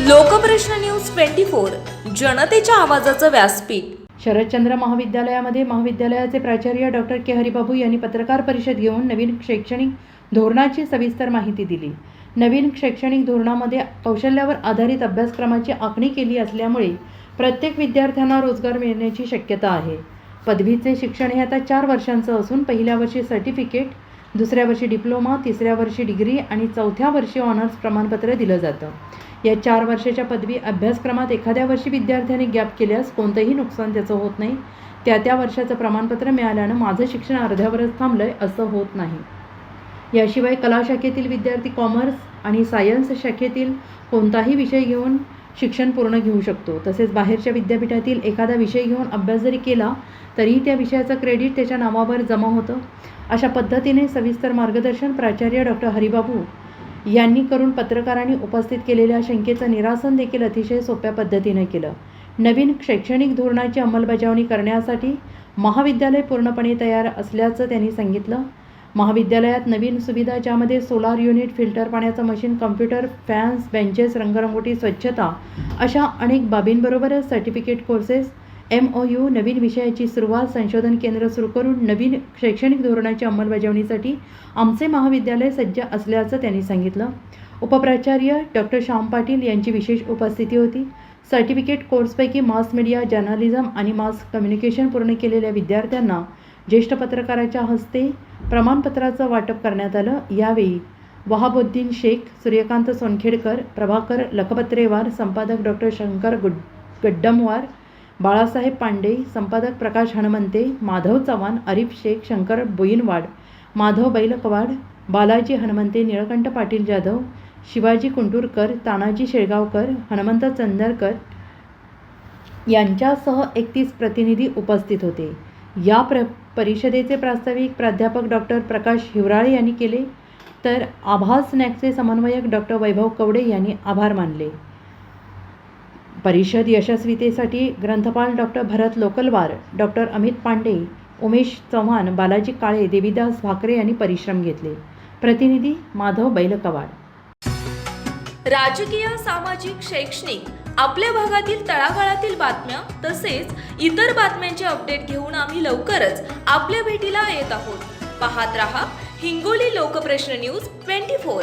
Lokprashna news twenty four जनतेच्या आवाजाचं व्यासपीठ. शरदचंद्र महाविद्यालयामध्ये महाविद्यालयाचे प्राचार्य डॉक्टर के हरिबाबू यांनी पत्रकार परिषद घेऊन नवीन शैक्षणिक धोरणाची सविस्तर माहिती दिली. नवीन शैक्षणिक धोरणामध्ये कौशल्यावर आधारित अभ्यासक्रमाची आखणी केली असल्यामुळे प्रत्येक विद्यार्थ्यांना रोजगार मिळण्याची शक्यता आहे. पदवीचे शिक्षण हे आता चार वर्षांचं असून पहिल्या वर्षी सर्टिफिकेट दुसऱ्या वर्षी डिप्लोमा तिसऱ्या वर्षी डिग्री आणि चौथ्या वर्षी ऑनर्स प्रमाणपत्र दिलं जातं. या चार वर्षाच्या पदवी अभ्यासक्रमात एखाद्या वर्षी विद्यार्थ्याने गॅप केल्यास कोणतंही नुकसान त्याचं होत नाही. त्या त्या वर्षाचं प्रमाणपत्र मिळाल्यानं माझं शिक्षण अर्ध्यावरच थांबलंय असं होत नाही. याशिवाय कला शाखेतील विद्यार्थी कॉमर्स आणि सायन्स शाखेतील कोणताही विषय घेऊन शिक्षण पूर्ण घेऊ शकतो. तसेच बाहेरच्या विद्यापीठातील एखादा विषय घेऊन अभ्यास जरी केला तरीही त्या विषयाचं क्रेडिट त्याच्या नावावर जमा होतं. अशा पद्धतीने सविस्तर मार्गदर्शन प्राचार्य डॉक्टर हरिबाबू यांनी करून पत्रकारांनी उपस्थित केलेल्या शंकेचं निरासन देखील अतिशय सोप्या पद्धतीने केलं. नवीन शैक्षणिक धोरणाची अंमलबजावणी करण्यासाठी महाविद्यालय पूर्णपणे तयार असल्याचं त्यांनी सांगितलं. महाविद्यालयात नवीन सुविधा ज्यामध्ये सोलार युनिट फिल्टर पाण्याचं मशीन कम्प्युटर फॅन्स बेंचेस रंगरंगोटी स्वच्छता अशा अनेक बाबींबरोबरच certificate courses M O U नवीन विषयाची सुरुवात संशोधन केंद्र सुरू करून नवीन शैक्षणिक धोरणाची अंमलबजावणीसाठी आमचे महाविद्यालय सज्ज असल्याचं त्यांनी सांगितलं. उपप्राचार्य डॉक्टर श्याम पाटील यांची विशेष उपस्थिती होती. सर्टिफिकेट कोर्सपैकी मास मीडिया जर्नलिझम आणि मास कम्युनिकेशन पूर्ण केलेल्या विद्यार्थ्यांना ज्येष्ठ पत्रकाराच्या हस्ते प्रमाणपत्राचं वाटप करण्यात आलं. यावेळी वहाबुद्दीन शेख सूर्यकांत सोनखेडकर प्रभाकर लखपत्रेवार संपादक डॉक्टर शंकर गुड गड्डमवार बाळासाहेब पांडे संपादक प्रकाश हणमंते माधव चव्हाण अरिफ शेख शंकर बोईनवाड माधव बैलकवाड बालाजी हनुमंते निळकंठ पाटील जाधव शिवाजी कुंटूरकर तानाजी शेळगावकर हनुमंत चंदरकर यांच्यासह एकतीस प्रतिनिधी उपस्थित होते. या प्र परिषदेचे प्रास्ताविक प्राध्यापक डॉक्टर प्रकाश हिवराळे यांनी केले तर आभास नॅकचे समन्वयक डॉक्टर वैभव कवडे यांनी आभार मानले. परिषद यशस्वीतेसाठी ग्रंथपाल डॉक्टर भरत लोकलवार डॉक्टर अमित पांडे उमेश चव्हाण बालाजी काळे देवीदास भाकरे यांनी परिश्रम घेतले. प्रतिनिधी माधव बैलकवाड. राजकीय सामाजिक शैक्षणिक आपल्या भागातील तळागाळातील बातम्या तसेच इतर बातम्यांचे अपडेट घेऊन आम्ही लवकरच आपल्या भेटीला येत आहोत. पाहत रहा Hingoli Lokprashna news twenty four.